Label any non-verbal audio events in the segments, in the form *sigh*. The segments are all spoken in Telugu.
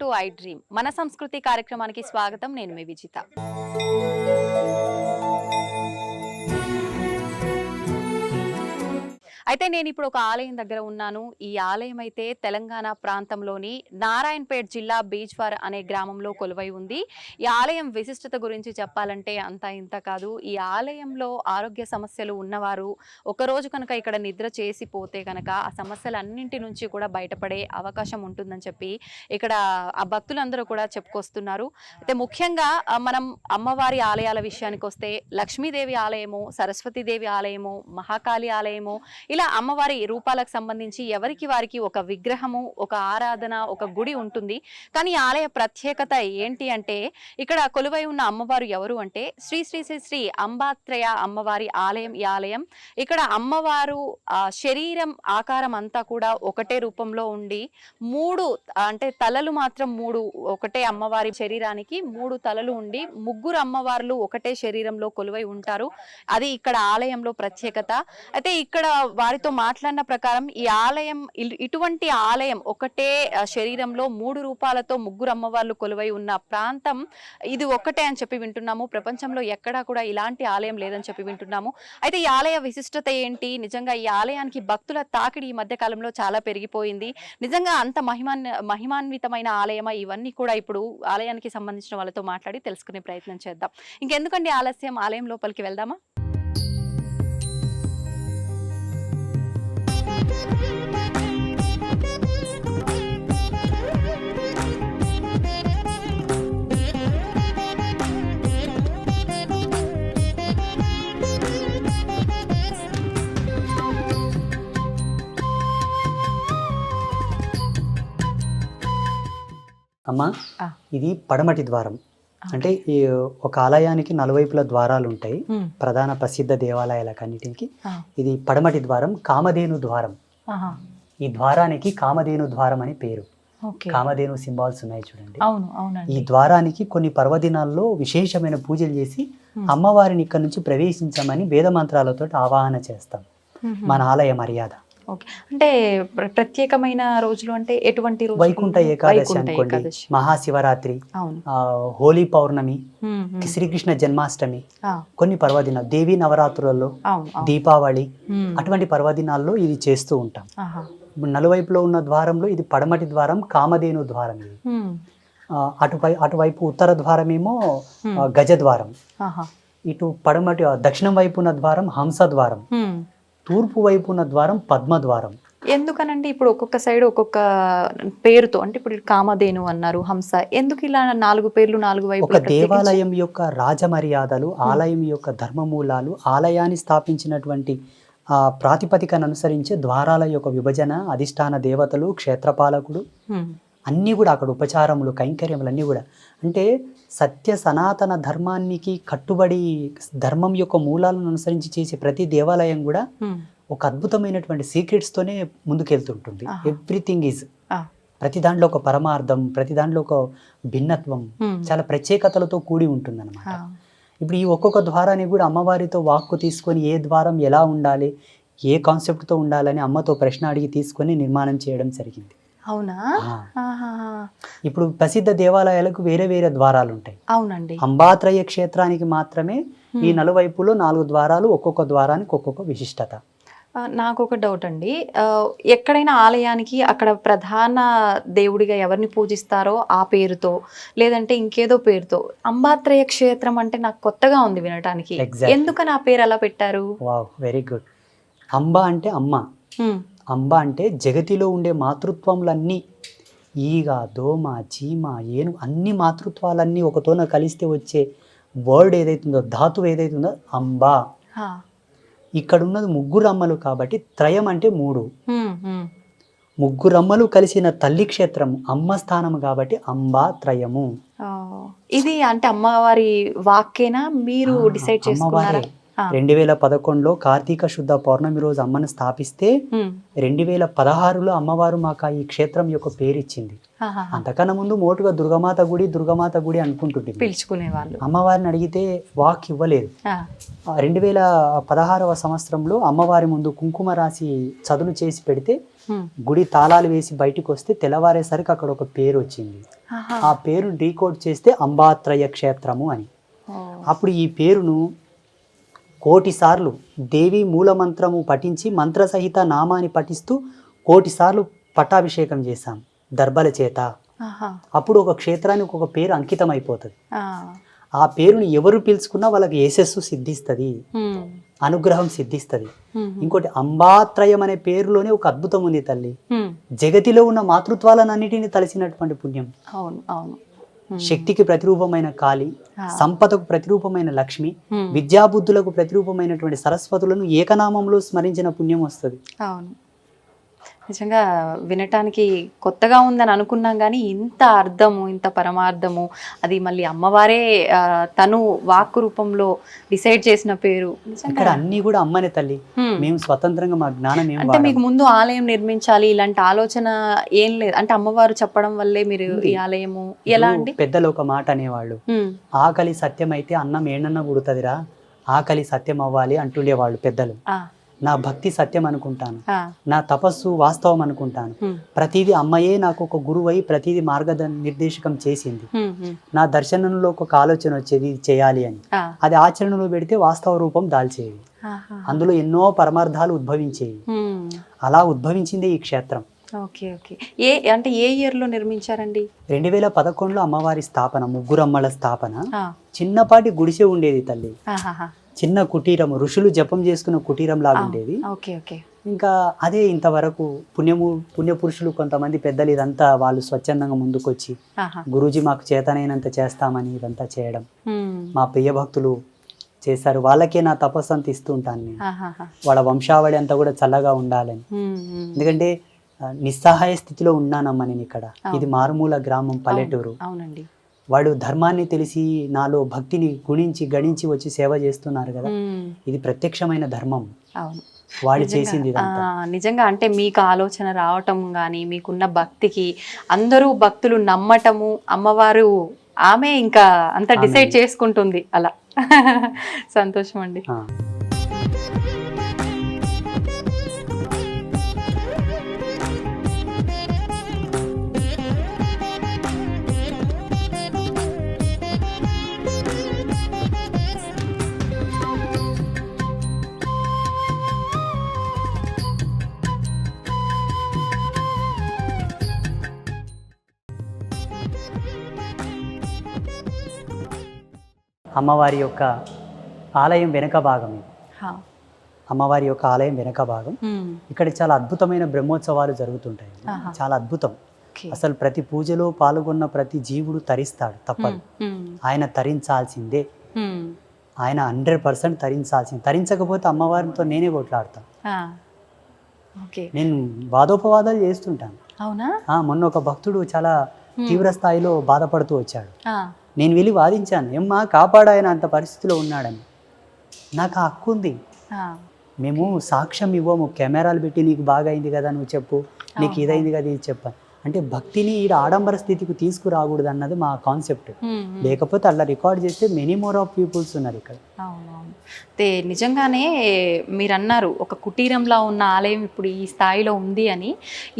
two I dream. మన సంస్కృతి కార్యక్రమానికి స్వాగతం. నేను మీ విజిత. అయితే నేను ఇప్పుడు ఒక ఆలయం దగ్గర ఉన్నాను. ఈ ఆలయం అయితే తెలంగాణ ప్రాంతంలోని నారాయణపేట్ జిల్లా బీజ్వార్ అనే గ్రామంలో కొలువై ఉంది. ఈ ఆలయం విశిష్టత గురించి చెప్పాలంటే అంత ఇంత కాదు. ఈ ఆలయంలో ఆరోగ్య సమస్యలు ఉన్నవారు ఒక రోజు కనుక ఇక్కడ నిద్ర చేసి పోతే కనుక ఆ సమస్యలన్నింటి నుంచి కూడా బయటపడే అవకాశం ఉంటుందని చెప్పి ఇక్కడ ఆ భక్తులందరూ కూడా చెప్పుకొస్తున్నారు. అయితే ముఖ్యంగా మనం అమ్మవారి ఆలయాల విషయానికి వస్తే లక్ష్మీదేవి ఆలయము సరస్వతీదేవి ఆలయము మహాకాళి ఆలయము ఇలా అమ్మవారి రూపాలకు సంబంధించి ఎవరికి వారికి ఒక విగ్రహము ఒక ఆరాధన ఒక గుడి ఉంటుంది. కానీ ఆలయ ప్రత్యేకత ఏంటి అంటే ఇక్కడ కొలువై ఉన్న అమ్మవారు ఎవరు అంటే శ్రీ శ్రీ శ్రీ శ్రీ అంబాత్రయ అమ్మవారి ఆలయం ఈ ఆలయం. ఇక్కడ అమ్మవారు శరీరం ఆకారం అంతా కూడా ఒకటే రూపంలో ఉండి మూడు అంటే తలలు మాత్రం మూడు ఒకటే అమ్మవారి శరీరానికి మూడు తలలు ఉండి ముగ్గురు అమ్మవార్లు ఒకటే శరీరంలో కొలువై ఉంటారు. అది ఇక్కడ ఆలయంలో ప్రత్యేకత. అయితే ఇక్కడ వారితో మాట్లాడిన ప్రకారం ఈ ఆలయం ఇటువంటి ఆలయం ఒకటే శరీరంలో మూడు రూపాలతో ముగ్గురు అమ్మవార్లు కొలువై ఉన్న ప్రాంతం ఇది ఒక్కటే అని చెప్పి వింటున్నాము. ప్రపంచంలో ఎక్కడా కూడా ఇలాంటి ఆలయం లేదని చెప్పి వింటున్నాము. అయితే ఈ ఆలయ విశిష్టత ఏంటి? నిజంగా ఈ ఆలయానికి భక్తుల తాకిడి ఈ మధ్య కాలంలో చాలా పెరిగిపోయింది. నిజంగా అంత మహిమాన్ మహిమాన్వితమైన ఆలయమా? ఇవన్నీ కూడా ఇప్పుడు ఆలయానికి సంబంధించిన వాళ్ళతో మాట్లాడి తెలుసుకునే ప్రయత్నం చేద్దాం. ఇంకెందుకండి ఆలస్యం? ఆలయం లోపలికి వెళ్దామా? అమ్మా. ఇది పడమటి ద్వారం. అంటే ఈ ఒక ఆలయానికి నలువైపుల ద్వారాలు ఉంటాయి. ప్రధాన ప్రసిద్ధ దేవాలయాలకు అన్నిటికి. ఆ. ఇది పడమటి ద్వారం కామధేను ద్వారం. ఈ ద్వారానికి కామధేను ద్వారం అని పేరు. కామధేను సింబాల్స్ ఉన్నాయి చూడండి. ఈ ద్వారానికి కొన్ని పర్వదినాల్లో విశేషమైన పూజలు చేసి అమ్మవారిని ఇక్కడ నుంచి ప్రవేశించమని వేద మంత్రాలతో ఆవాహన చేస్తాం. మన ఆలయ మర్యాద. ఓకే అంటే ప్ర- ప్రత్యేకమైన రోజులు అంటే ఎటువంటి? వైకుంఠ ఏకాదశి అనుకోండి. మహాశివరాత్రి హోలీ పౌర్ణమి. శ్రీకృష్ణ జన్మాష్టమి కొన్ని పర్వదినాలు దేవీ నవరాత్రులలో. దీపావళి అటువంటి పర్వదినాల్లో ఇది చేస్తూ ఉంటాం నలువైపులో ఉన్న ద్వారంలో ఇది పడమటి ద్వారం కామధేను ద్వారం ఇది అటుపై అటువైపు ఉత్తర ద్వారమేమో ఉమ్, ఆ, గజ ద్వారం. ఇటు పడమటి దక్షిణం వైపు ఉన్న ద్వారం హంస ద్వారం. తూర్పు వైపు ఉన్న ద్వారం పద్మ ద్వారం ఎందుకనంటే ఇప్పుడు ఒక్కొక్క సైడ్ ఒక్కొక్క పేరుతో అంటే ఇప్పుడు కామధేను అన్నారు హంస ఎందుకు ఇలా నాలుగు పేర్లు నాలుగు ఒక వైపులా ప్రత్యేకించి? దేవాలయం యొక్క రాజమర్యాదలు ఆలయం యొక్క ధర్మమూలాలు ఆలయాన్ని స్థాపించినటువంటి ఆ ప్రాతిపదికను అనుసరించే ద్వారాల యొక్క విభజన అధిష్టాన దేవతలు క్షేత్రపాలకుడు అన్నీ కూడా అక్కడ ఉపచారములు కైంకర్యములు అన్నీ కూడా. అంటే సత్య సనాతన ధర్మానికి కట్టుబడి ధర్మం యొక్క మూలాలను అనుసరించి చేసే ప్రతి దేవాలయం కూడా ఒక అద్భుతమైనటువంటి సీక్రెట్స్తోనే ముందుకెళ్తుంటుంది. ఎవ్రీథింగ్ ఈజ్ ప్రతి దాంట్లో ఒక పరమార్థం ప్రతి దాంట్లో ఒక భిన్నత్వం చాలా ప్రత్యేకతలతో కూడి ఉంటుందన్నమాట. ఆ, ఇప్పుడు ఈ ఒక్కొక్క ద్వారాన్ని కూడా అమ్మవారితో వాక్కు తీసుకొని ఏ ద్వారం ఎలా ఉండాలి ఏ కాన్సెప్ట్తో ఉండాలని అమ్మతో ప్రశ్న అడిగి తీసుకొని నిర్మాణం చేయడం జరిగింది. అవునా. ఇప్పుడు ప్రసిద్ధ దేవాలయాలకు వేరే వేరే ద్వారాలు ఉంటాయి అవునండి. అంబాత్రయ క్షేత్రానికి మాత్రమే ఈ. నలువైపులో నాలుగు ద్వారాలు ఒక్కొక్క ద్వారానికి ఒక్కొక్క విశిష్టత. నాకు ఒక డౌట్ అండి. ఎక్కడైనా ఆలయానికి అక్కడ ప్రధాన దేవుడిగా ఎవరిని పూజిస్తారో ఆ పేరుతో లేదంటే ఇంకేదో పేరుతో అంబాత్రయ క్షేత్రం అంటే నాకు కొత్తగా ఉంది వినటానికి. ఎందుకని ఆ పేరు అలా పెట్టారు? Very good. అంబ అంటే అమ్మ. అంబ అంటే జగతిలో ఉండే మాతృత్వములన్నీ ఈగ దోమ చీమ ఏను అన్ని మాతృత్వాలన్నీ ఒకతోన కలిస్తే వచ్చే వర్డ్ ఏదైతుందో ధాతువు ఏదైతుందో అంబ. ఇక్కడ ఉన్నది ముగ్గురు అమ్మలు కాబట్టి త్రయం అంటే మూడు. ముగ్గురమ్మలు కలిసిన తల్లి క్షేత్రం అమ్మ స్థానం కాబట్టి అంబా త్రయము. ఇది అంటే అమ్మవారి వాక్కేనా మీరు డిసైడ్ చేసుకున్నారా. రెండు వేల పదకొండులో కార్తీక శుద్ధ పౌర్ణమి రోజు అమ్మను స్థాపిస్తే. రెండు వేల పదహారులో అమ్మవారు మాకు ఈ క్షేత్రం యొక్క పేరు ఇచ్చింది ఆహాహా. అంతకన్నా ముందు మోటుగా దుర్గమాత గుడి దుర్గమాత గుడి అనుకుంటుంది పిలుచుకునే వాళ్ళు అమ్మవారిని అడిగితే వాక్ ఇవ్వలేదు రెండు వేల పదహారవ సంవత్సరంలో అమ్మవారి ముందు కుంకుమ రాసి చదును చేసి పెడితే. గుడి తాళాలు వేసి బయటికి వస్తే తెల్లవారేసరికి అక్కడ ఒక పేరు వచ్చింది. ఆ పేరు డీకోడ్ చేస్తే అంబాత్రయ క్షేత్రము అని. అప్పుడు ఈ పేరును కోటి సార్లు దేవి మూలమంత్రము పఠించి మంత్రసహిత నామాన్ని పఠిస్తూ కోటి సార్లు పట్టాభిషేకం చేశాం దర్బల చేత. అప్పుడు ఒక క్షేత్రానికి ఒక పేరు అంకితం అయిపోతుంది ఆ. పేరుని ఎవరు పిలుచుకున్నా వాళ్ళకి యశస్సు సిద్ధిస్తుంది. అనుగ్రహం సిద్ధిస్తుంది. ఇంకోటి అంబాత్రయం అనే పేరులోనే ఒక అద్భుతం ఉంది తల్లి. జగతిలో ఉన్న మాతృత్వాలన్నిటిని తలసినటువంటి పుణ్యం అవును అవును. శక్తికి ప్రతిరూపమైన కాళి. సంపదకు ప్రతిరూపమైన లక్ష్మి ఉమ్. విద్యాబుద్ధులకు ప్రతిరూపమైనటువంటి సరస్వతులను ఏకనామంలో స్మరించిన పుణ్యం వస్తుంది అవును నిజంగా వినటానికి కొత్తగా ఉందని అనుకున్నాం కానీ ఇంత అర్థము ఇంత పరమార్థము అది మళ్ళీ అమ్మవారే తను వాక్కు రూపంలో డిసైడ్ చేసిన పేరు. ఇక్కడ అన్ని కూడా అమ్మనే తల్లి. మేము స్వతంత్రంగా మా జ్ఞానం అంటే మీకు ముందు ఆలయం నిర్మించాలి ఇలాంటి ఆలోచన ఏం లేదు. అంటే అమ్మవారు చెప్పడం వల్లే మీరు ఈ ఆలయము ఎలా అండి? పెద్దలు ఒక మాట అనేవాళ్ళు. ఆకలి సత్యం అయితే అన్నం ఏడన్నా పుడుతుందిరా ఆకలి సత్యం అవ్వాలి అంటుండేవాళ్ళు పెద్దలు. ఆ, నా భక్తి సత్యం అనుకుంటాను. నా తపస్సు వాస్తవం అనుకుంటాను. ప్రతిదీ అమ్మయే నాకు ఒక గురువై ప్రతిదీ మార్గద నిర్దేశకం చేసింది. నా దర్శనంలో ఒక ఆలోచన వచ్చేది చేయాలి అని. అది ఆచరణలో పెడితే వాస్తవ రూపం దాల్చేవి. అందులో ఎన్నో పరమార్థాలు ఉద్భవించేవి. అలా ఉద్భవించిందే ఈ క్షేత్రం. Okay okay. ఏ అంటే ఏ ఇయర్లో నిర్మించారండి? రెండు వేల పదకొండులో అమ్మవారి స్థాపన ముగ్గురమ్మల స్థాపన. చిన్నపాటి గుడిసె ఉండేది తల్లి. చిన్న కుటీరము ఋషులు జపం చేసుకున్న కుటీరం లాగా ఉండేది. Okay okay. ఇంకా అదే ఇంతవరకు పుణ్యము పుణ్యపురుషులు కొంతమంది పెద్దలు ఇదంతా వాళ్ళు స్వచ్ఛందంగా ముందుకొచ్చి. గురూజీ మాకు చేతనైనంత చేస్తామని ఇదంతా చేయడం. మా ప్రియ భక్తులు చేశారు. వాళ్ళకే నా తపస్సు అంత ఇస్తూ ఉంటాను నేను. వాళ్ళ వంశావళి అంతా కూడా చల్లగా ఉండాలని. ఎందుకంటే నిస్సహాయ స్థితిలో ఉన్నానమ్మా నేను ఇక్కడ. ఇది మారుమూల గ్రామం పల్లెటూరు. అవునండి. వాడు ధర్మాన్ని తెలిసి నాలో భక్తిని గుణించి గణించి వచ్చి సేవ చేస్తున్నారు కదా. ఇది ప్రత్యక్షమైన ధర్మం. అవును. నిజంగా, చేసింది నిజంగా అంటే మీకు ఆలోచన రావటం కానీ మీకున్న భక్తికి అందరూ భక్తులు నమ్మటము అమ్మవారు ఆమె ఇంకా అంత. డిసైడ్ చేసుకుంటుంది అలా. *laughs* సంతోషం అండి అమ్మవారి యొక్క ఆలయం వెనక భాగం ఇది. అమ్మవారి యొక్క ఆలయం వెనక భాగం. ఇక్కడ చాలా అద్భుతమైన బ్రహ్మోత్సవాలు జరుగుతుంటాయి. చాలా అద్భుతం. అసలు ప్రతి పూజలో పాల్గొన్న ప్రతి జీవుడు తరిస్తాడు తప్పదు. ఆయన తరించాల్సిందే. ఆయన హండ్రెడ్ పర్సెంట్ తరించాల్సింది. తరించకపోతే అమ్మవారితో నేనే కొట్లాడతాను నేను వాదోపవాదాలు చేస్తుంటాను. అవునా? మొన్న ఒక భక్తుడు చాలా తీవ్ర స్థాయిలో బాధపడుతూ వచ్చాడు. నేను వెళ్ళి వాదించాను. ఏమ్మా కాపాడాయన అంత పరిస్థితిలో ఉన్నాడని. నాకు ఆ హక్కు ఉంది. మేము సాక్ష్యం ఇవ్వము. కెమెరాలు పెట్టి నీకు బాగా అయింది కదా నువ్వు చెప్పు. నీకు ఇదైంది కదా ఇది చెప్పాను అంటే భక్తిని ఈడ ఆడంబర స్థితికి తీసుకురాకూడదు అన్నది మా కాన్సెప్ట్. లేకపోతే అలా రికార్డ్ చేస్తే మెనీ మోర్ ఆఫ్ పీపుల్స్ ఉన్నారు ఇక్కడ. అయితే నిజంగానే మీరు అన్నారు ఒక కుటీరంలా ఉన్న ఆలయం ఇప్పుడు ఈ స్థాయిలో ఉంది అని.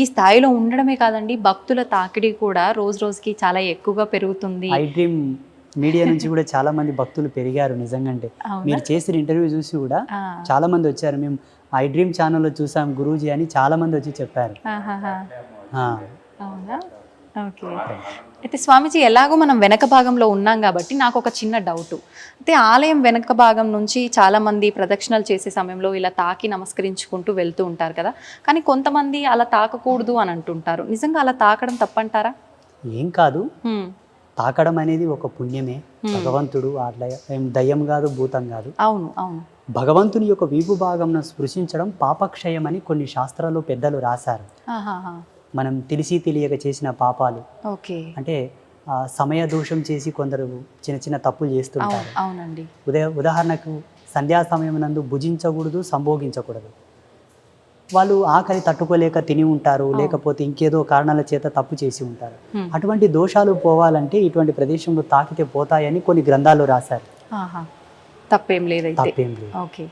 ఈ స్థాయిలో ఉండడమే కాదండి భక్తుల తాకిడి కూడా రోజు రోజుకి చాలా ఎక్కువగా పెరుగుతుంది. ఐ డ్రీమ్ మీడియా నుంచి కూడా చాలా మంది భక్తులు పెరిగారు నిజంగా అంటే అవునా? మీరు చేసిన ఇంటర్వ్యూ చూసి కూడా చాలా మంది వచ్చారు. మేము ఐ డ్రీమ్ ఛానల్లో చూసాం గురూజీ అని చాలా మంది వచ్చి చెప్పారు. అవునా? ఓకే. అయితే స్వామీజీ ఎలాగో మనం వెనక భాగంలో ఉన్నాం కాబట్టి నాకు ఒక చిన్న డౌట్. అయితే ఆలయం వెనక భాగం నుంచి చాలా మంది ప్రదక్షిణలు చేసే సమయంలో ఇలా తాకి నమస్కరించుకుంటూ వెళ్తూ ఉంటారు కదా. కానీ కొంతమంది అలా తాకకూడదు అని అంటుంటారు. నిజంగా అలా తాకడం తప్పంటారా? ఏం కాదు. హ్మ్. తాకడం అనేది ఒక పుణ్యమే. భగవంతుడు అట్లా ఏం దయ్యం కాదు భూతం కాదు. అవును అవును. భగవంతుని యొక్క వీపు భాగంను స్పృశించడం పాపక్షయమని కొన్ని శాస్త్రాల్లో పెద్దలు రాశారు. ఆహాహా. మనం తెలిసి తెలియక చేసిన పాపాలు. ఓకే. అంటే సమయ దోషం చేసి కొందరు చిన్న చిన్న తప్పులు చేస్తుంటారు. అవునండి. ఉదయ ఉదాహరణకు సంధ్యా సమయం నందు భుజించకూడదు సంభోగించకూడదు. వాళ్ళు ఆకలి తట్టుకోలేక తిని ఉంటారు. లేకపోతే ఇంకేదో కారణాల చేత తప్పు చేసి ఉంటారు. అటువంటి దోషాలు పోవాలంటే ఇటువంటి ప్రదేశంలో తాకితే పోతాయని కొన్ని గ్రంథాలు రాశారు. తప్పేం లేదైతే. తప్పేం లేదు. ఓకే.